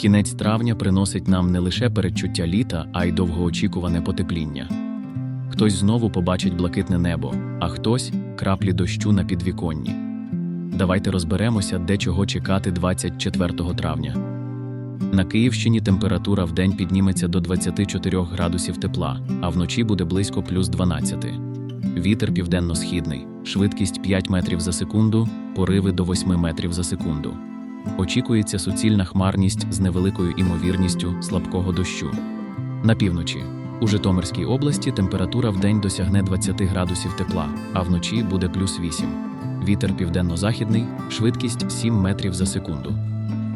Кінець травня приносить нам не лише передчуття літа, а й довгоочікуване потепління. Хтось знову побачить блакитне небо, а хтось краплі дощу на підвіконні. Давайте розберемося, де чого чекати 24 травня. На Київщині температура в день підніметься до 24 градусів тепла, а вночі буде близько плюс 12. Вітер південно-східний, швидкість 5 метрів за секунду, пориви до 8 метрів за секунду. Очікується суцільна хмарність з невеликою імовірністю слабкого дощу. На півночі. У Житомирській області температура в день досягне 20 градусів тепла, а вночі буде плюс 8. Вітер південно-західний, швидкість 7 метрів за секунду.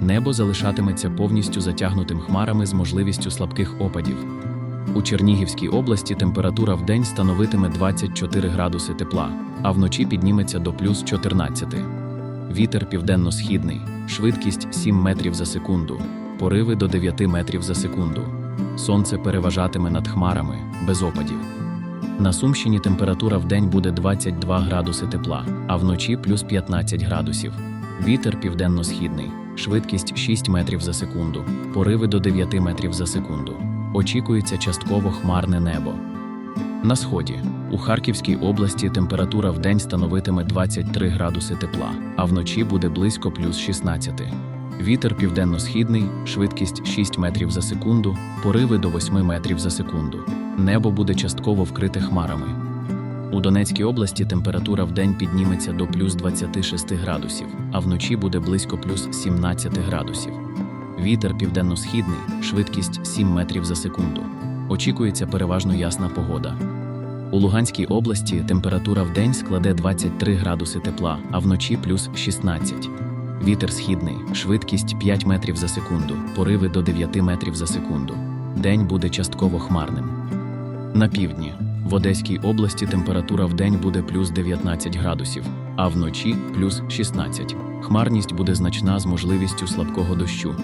Небо залишатиметься повністю затягнутим хмарами з можливістю слабких опадів. У Чернігівській області температура в день становитиме 24 градуси тепла, а вночі підніметься до плюс 14. Вітер південно-східний, швидкість 7 метрів за секунду, пориви до 9 метрів за секунду. Сонце переважатиме над хмарами, без опадів. На Сумщині температура в день буде 22 градуси тепла, а вночі плюс 15 градусів. Вітер південно-східний, швидкість 6 метрів за секунду, пориви до 9 метрів за секунду. Очікується частково хмарне небо. На сході у Харківській області температура в день становитиме 23 градуси тепла, а вночі буде близько плюс 16. Вітер південно-східний, швидкість 6 метрів за секунду, пориви до 8 метрів за секунду. Небо буде частково вкрите хмарами. У Донецькій області температура в день підніметься до плюс 26 градусів, а вночі буде близько плюс 17 градусів. Вітер південно-східний, швидкість 7 метрів за секунду. Очікується переважно ясна погода. У Луганській області температура в день складе 23 градуси тепла, а вночі плюс 16. Вітер східний, швидкість 5 метрів за секунду, пориви до 9 метрів за секунду. День буде частково хмарним. На півдні в Одеській області температура в день буде плюс 19 градусів, а вночі плюс 16. Хмарність буде значна з можливістю слабкого дощу.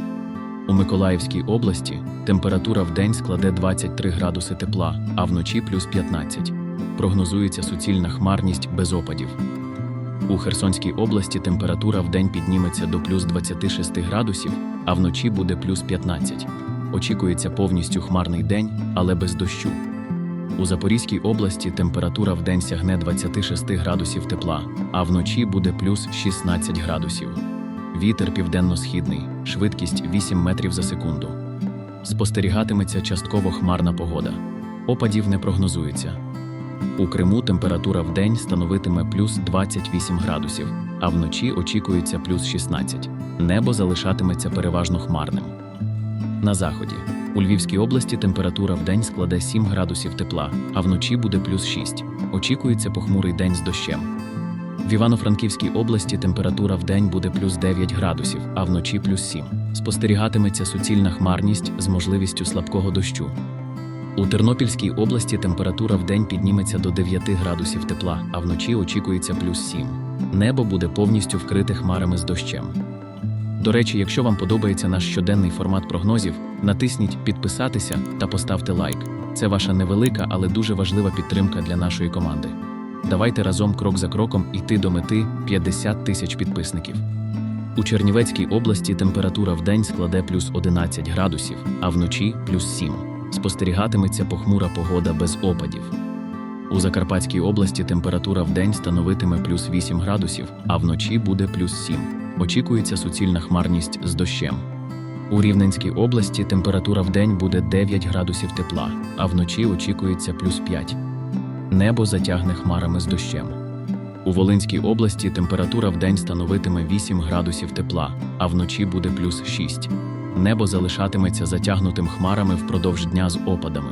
У Миколаївській області температура в день складе 23 градуси тепла, а вночі плюс 15. Прогнозується суцільна хмарність без опадів. У Херсонській області температура в день підніметься до плюс 26 градусів, а вночі буде плюс 15. Очікується повністю хмарний день, але без дощу. У Запорізькій області температура в день сягне 26 градусів тепла, а вночі буде плюс 16 градусів. Вітер південно-східний, швидкість 8 метрів за секунду. Спостерігатиметься частково хмарна погода. Опадів не прогнозується. У Криму температура в день становитиме плюс 28 градусів, а вночі очікується плюс 16. Небо залишатиметься переважно хмарним. На заході у Львівській області температура в день складе 7 градусів тепла, а вночі буде плюс 6. Очікується похмурий день з дощем. В Івано-Франківській області температура в день буде плюс 9 градусів, а вночі плюс 7. Спостерігатиметься суцільна хмарність з можливістю слабкого дощу. У Тернопільській області температура в день підніметься до 9 градусів тепла, а вночі очікується плюс 7. Небо буде повністю вкрите хмарами з дощем. До речі, якщо вам подобається наш щоденний формат прогнозів, натисніть підписатися та поставте лайк. Це ваша невелика, але дуже важлива підтримка для нашої команди. Давайте разом крок за кроком йти до мети 50 тисяч підписників. У Чернівецькій області температура в день складе плюс 11 градусів, а вночі плюс 7. Спостерігатиметься похмура погода без опадів. У Закарпатській області температура в день становитиме плюс 8 градусів, а вночі буде плюс 7. Очікується суцільна хмарність з дощем. У Рівненській області температура в день буде 9 градусів тепла, а вночі очікується плюс 5. Небо затягне хмарами з дощем. У Волинській області температура в день становитиме 8 градусів тепла, а вночі буде плюс 6. Небо залишатиметься затягнутим хмарами впродовж дня з опадами.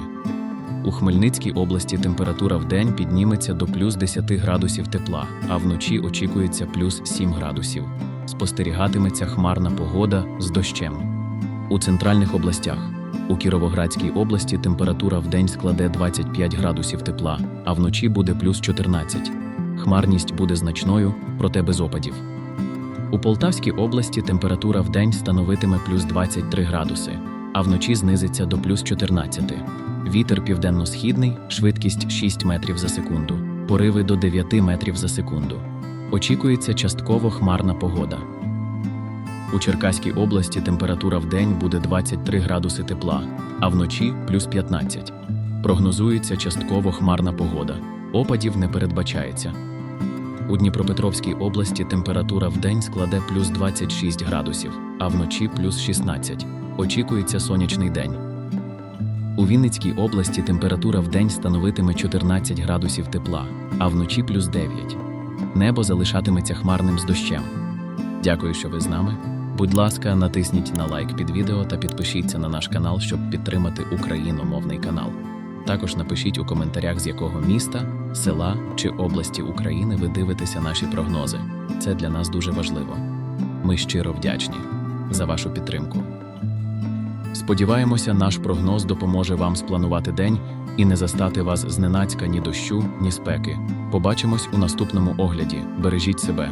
У Хмельницькій області температура в день підніметься до плюс 10 градусів тепла, а вночі очікується плюс 7 градусів. Спостерігатиметься хмарна погода з дощем. У центральних областях у Кіровоградській області температура в день складе 25 градусів тепла, а вночі буде плюс 14. Хмарність буде значною, проте без опадів. У Полтавській області температура в день становитиме плюс 23 градуси, а вночі знизиться до плюс 14. Вітер південно-східний, швидкість 6 метрів за секунду, пориви до 9 метрів за секунду. Очікується частково хмарна погода. У Черкаській області температура в день буде 23 градуси тепла, а вночі плюс 15. Прогнозується частково хмарна погода. Опадів не передбачається. У Дніпропетровській області температура в день складе плюс 26 градусів, а вночі плюс 16. Очікується сонячний день. У Вінницькій області температура в день становитиме 14 градусів тепла, а вночі плюс 9. Небо залишатиметься хмарним з дощем. Дякую, що ви з нами. Будь ласка, натисніть на лайк під відео та підпишіться на наш канал, щоб підтримати україномовний канал. Також напишіть у коментарях, з якого міста, села чи області України ви дивитеся наші прогнози. Це для нас дуже важливо. Ми щиро вдячні за вашу підтримку. Сподіваємося, наш прогноз допоможе вам спланувати день і не застати вас зненацька ні дощу, ні спеки. Побачимось у наступному огляді. Бережіть себе.